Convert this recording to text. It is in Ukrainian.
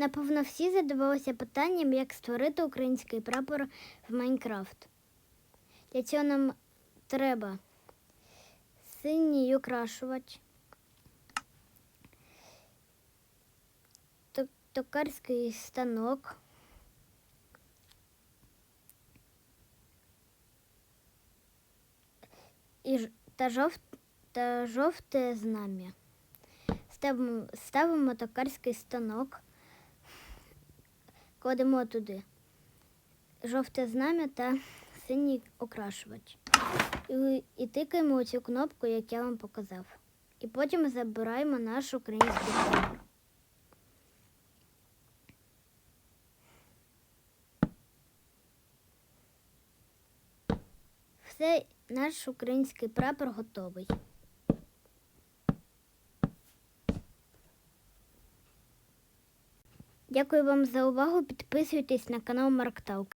Напевно, всі задавалися питанням, як створити український прапор в Майнкрафт. Для цього нам треба синій окрашувач, токарський станок, і, та, жовт, та жовте знам'я. Ставимо, ставимо токарський станок, кладемо туди жовте знам'я та синій окрашувач. І, і тикаємо цю кнопку, як я вам показав. І потім забираємо наш український прапор. Все, наш український прапор готовий. Дякую вам за увагу. Підписуйтесь на канал Маркталк.